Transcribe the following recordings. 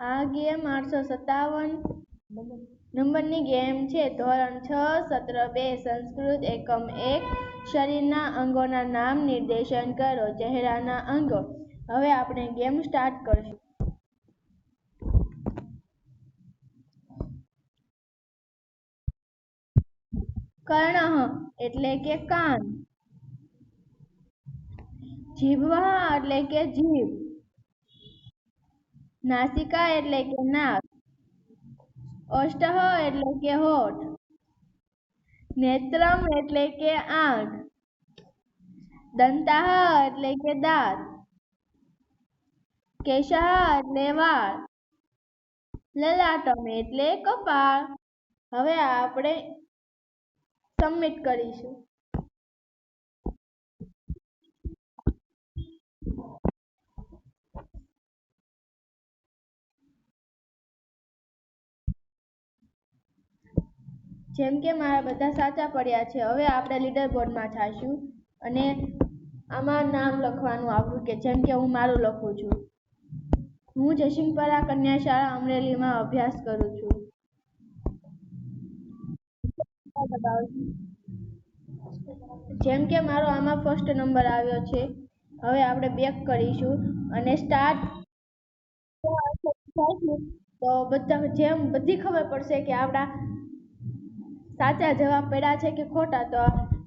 આ ગેમ આઠસો સત્તાવન નંબરની ગેમ છે. ધોરણ છ, સત્ર બે, સંસ્કૃત એકમ એક. શરીરના અંગોના નામ નિર્દેશન કરો, ચહેરાના અંગો. હવે આપણે ગેમ સ્ટાર્ટ કરશું. કર્ણ એટલે કે કાન. જીભવા એટલે કે જીભ. નાસિકા એટલે કે નાક અષ્ટહ એટલે કે હોઠ. નેત્રમ એટલે કે આંખ દંતાહ એટલે કે દાંત. કેશઃ એટલે વાળ. લલાટમ એટલે કપાળ. હવે આપણે સબમિટ કરીશું. જેમ કે મારા બધા સાચા પડ્યા છે. હવે આપણે લીડર બોર્ડમાં જાશું અને આમાં નામ લખવાનું આવ્યું કે જેમ કે હું મારું લખું છું. હું જશિંગપરા કન્યા શાળા અમરેલીમાં અભ્યાસ કરું છું. જેમ કે મારો આમાં ફર્સ્ટ નંબર આવ્યો છે. હવે આપણે બેક કરીશું અને સ્ટાર્ટ તો બધા જેમ બધી ખબર પડશે કે આપણા સાચા જવાબ પડ્યા છે કે ખોટા, તો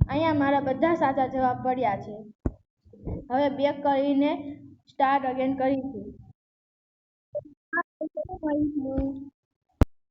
અહીંયા મારા બધા સાચા જવાબ પડ્યા છે. હવે બેક કરીને સ્ટાર્ટ અગેન કરીશું.